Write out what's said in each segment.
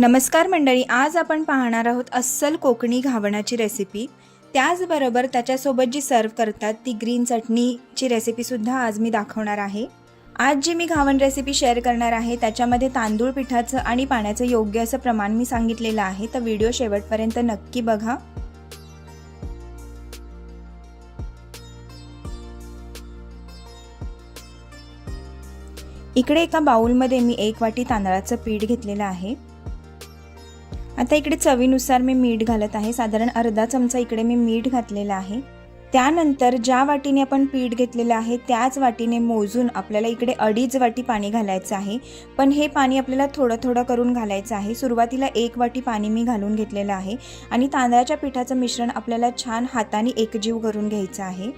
नमस्कार मंडळी आज आपण पाहणार आहोत अस्सल कोकणी घावणाची रेसिपी त्याचबरोबर त्याच्यासोबत जी सर्व करतात ती ग्रीन चटणीची रेसिपीसुद्धा आज मी दाखवणार आहे. आज जी मी घावण रेसिपी शेअर करणार आहे त्याच्यामध्ये तांदूळ पिठाचं आणि पाण्याचं योग्य असं प्रमाण मी सांगितलेलं आहे तर व्हिडिओ शेवटपर्यंत नक्की बघा. इकडे एका बाउलमध्ये मी एक वाटी तांदळाचं पीठ घेतलेलं आहे. आता इकडे चवीनुसार मी मीठ घालत आहे. साधारण अर्धा चमचा इकडे मी मीठ घातलेला आहे. त्यानंतर ज्या वाटीने आपण पीठ घेतलेलं आहे त्याच वाटीने मोजून आपल्याला इकडे अडीच वाटी पाणी घालायचं आहे. पण हे पाणी आपल्याला थोडं थोडं करून घालायचं आहे. सुरुवातीला एक वाटी पाणी मी घालून घेतलेलं आहे. आणि तांदळाच्या पिठाचं मिश्रण आपल्याला छान हाताने एकजीव करून घ्यायचं आहे.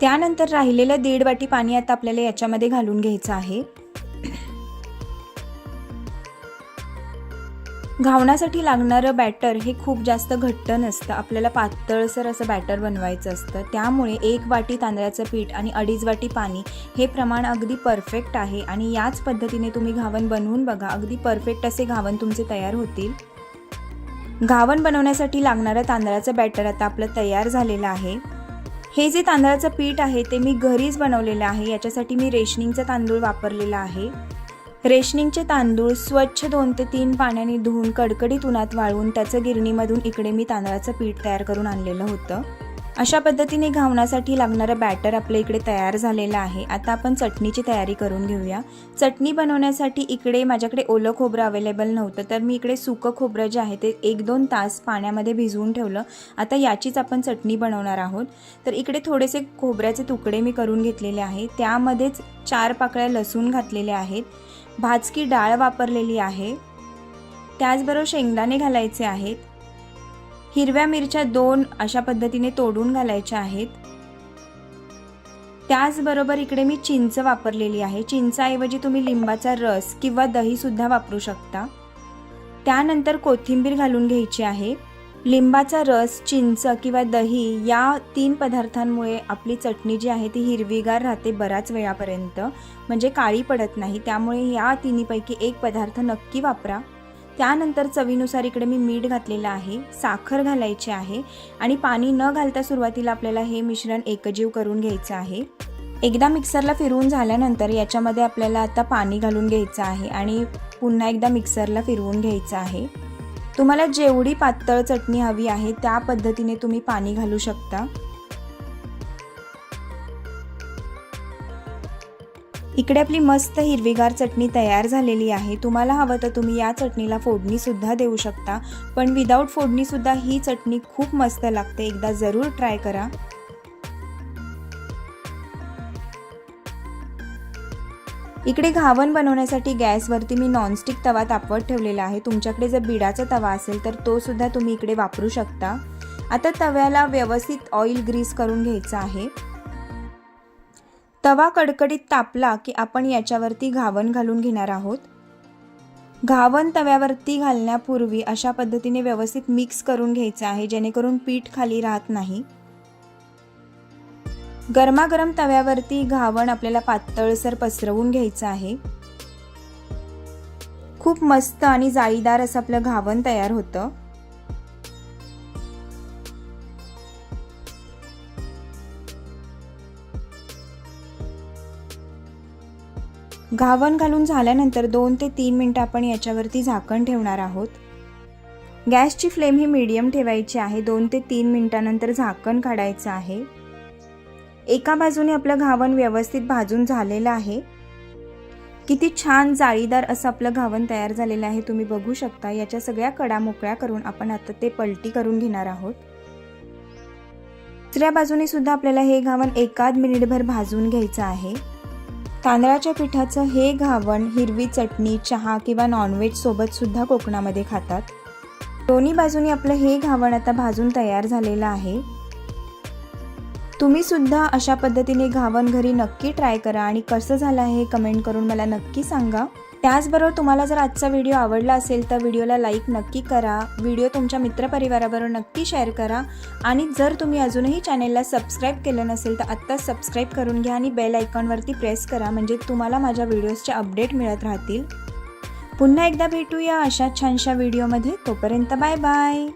त्यानंतर राहिलेलं दीड वाटी पाणी आता आपल्याला याच्यामध्ये घालून घ्यायचं आहे. घावण्यासाठी लागणारं बॅटर हे खूप जास्त घट्ट नसतं. आपल्याला पातळसर असं बॅटर बनवायचं असतं. त्यामुळे एक वाटी तांदळाचं पीठ आणि अडीच वाटी पाणी हे प्रमाण अगदी परफेक्ट आहे. आणि याच पद्धतीने तुम्ही घावन बनवून बघा. अगदी परफेक्ट असे घावन तुमचे तयार होतील. घावण बनवण्यासाठी लागणारं तांदळाचं बॅटर आता आपलं तयार झालेलं आहे. हे जे तांदळाचं पीठ आहे ते मी घरीच बनवलेलं आहे. याच्यासाठी मी रेशनिंगचा तांदूळ वापरलेला आहे. रेशनिंगचे तांदूळ स्वच्छ दोन ते तीन पाण्याने धुवून कडकडीत उन्हात वाळवून त्याचं गिरणीमधून इकडे मी तांदळाचं पीठ तयार करून आणलेलं होतं. अशा पद्धतीने घावण्यासाठी लागणारं बॅटर आपल्या इकडे तयार झालेलं आहे. आता आपण चटणीची तयारी करून घेऊया. चटणी बनवण्यासाठी इकडे माझ्याकडे ओलं खोबरं अवेलेबल नव्हतं तर मी इकडे सुकं खोबरं जे आहे ते एक दोन तास पाण्यामध्ये भिजवून ठेवलं. आता याचीच आपण चटणी बनवणार आहोत. तर इकडे थोडेसे खोबऱ्याचे तुकडे मी करून घेतलेले आहे. त्यामध्येच चार पाकळ्या लसूण घातलेल्या आहेत. भाजकी डाळ वापरलेली आहे. त्याचबरोबर शेंगदाणे घालायचे आहेत. हिरव्या मिरच्या दोन अशा पद्धतीने तोडून घालायच्या आहेत. त्याचबरोबर इकडे मी चिंच वापरलेली आहे. चिंचाऐवजी तुम्ही लिंबाचा रस किंवा दहीसुद्धा वापरू शकता. त्यानंतर कोथिंबीर घालून घ्यायची आहे. लिंबाचा रस चिंच किंवा दही या तीन पदार्थांमुळे आपली चटणी जी आहे ती हिरवीगार राहते बऱ्याच वेळापर्यंत. म्हणजे काळी पडत नाही. त्यामुळे या तिन्हीपैकी एक पदार्थ नक्की वापरा. त्यानंतर चवीनुसार इकडे मी मीठ घातलेलं आहे साखर घालायची आहे आणि पाणी न घालता सुरुवातीला आपल्याला हे मिश्रण एकजीव करून घ्यायचं आहे. एकदा मिक्सरला फिरवून झाल्यानंतर याच्यामध्ये आपल्याला आता पाणी घालून घ्यायचं आहे आणि पुन्हा एकदा मिक्सरला फिरवून घ्यायचं आहे. तुम्हाला जेवढी पातळ चटणी हवी आहे त्या पद्धतीने तुम्ही पाणी घालू शकता. इकडे आपली मस्त हिरवीगार चटणी तयार झालेली आहे. तुम्हाला हवं तर तुम्ही या चटणीला फोडणीसुद्धा देऊ शकता. पण विदाऊट फोडणीसुद्धा ही चटणी खूप मस्त लागते. एकदा जरूर ट्राय करा. इकडे घावन बनवण्यासाठी गॅसवरती मी नॉनस्टिक तवा तापवत ठेवलेला आहे. तुमच्याकडे जर बिडाचा तवा असेल तर तो सुद्धा तुम्ही इकडे वापरू शकता. आता तव्याला व्यवस्थित ऑइल ग्रीस करून घ्यायचा आहे. तवा कडकडीत तापला की आपण याच्यावरती घावन घालून घेणार आहोत. घावन तव्यावरती घालण्यापूर्वी अशा पद्धतीने व्यवस्थित मिक्स करून घ्यायचं आहे जेणेकरून पीठ खाली राहत नाही. गरमागरम तव्यावरती घावण आपल्याला पातळसर पसरवून घ्यायचं आहे. खूप मस्त आणि जाळीदार असं आपलं घावन तयार होतं. घावन घालून झाल्यानंतर दोन ते तीन मिनटं आपण याच्यावरती झाकण ठेवणार आहोत. गॅसची फ्लेम ही मीडियम ठेवायची आहे. दोन ते तीन मिनटानंतर झाकण काढायचं आहे. एका बाजूने आपलं घावन व्यवस्थित भाजून झालेलं आहे. किती छान जाळीदार असं आपलं घावन तयार झालेलं आहे. तुम्ही बघू शकता याच्या सगळ्या कडा मोकळ्या करून आपण आता ते पलटी करून घेणार आहोत. दुसऱ्या बाजूने सुद्धा आपल्याला हे घावन एकाद मिनिटभर भाजून घ्यायचं आहे. तांदळाच्या पिठाचं हे घावण हिरवी चटणी चहा किंवा नॉनव्हेज सोबत सुद्धा कोकणामध्ये खातात. दोन्ही बाजूने आपलं हे घावण आता भाजून तयार झालेलं आहे. तुम्ही सुद्धा अशा पद्धतीने घावन घरी नक्की ट्राय करा आणि कसं झालं आहे हे कमेंट करून मला नक्की सांगा. त्याचबरोबर तुम्हाला जर आजचा व्हिडिओ आवडला असेल तर व्हिडिओला लाईक नक्की करा. व्हिडिओ तुमच्या मित्रपरिवाराबरोबर नक्की शेअर करा. आणि जर तुम्ही अजूनही चॅनेलला सबस्क्राईब केलं नसेल तर आत्ताच सबस्क्राईब करून घ्या आणि बेल आयकॉनवरती प्रेस करा म्हणजे तुम्हाला माझ्या व्हिडिओजचे अपडेट मिळत राहतील. पुन्हा एकदा भेटूया अशा छानशा व्हिडिओमध्ये. तोपर्यंत बाय बाय.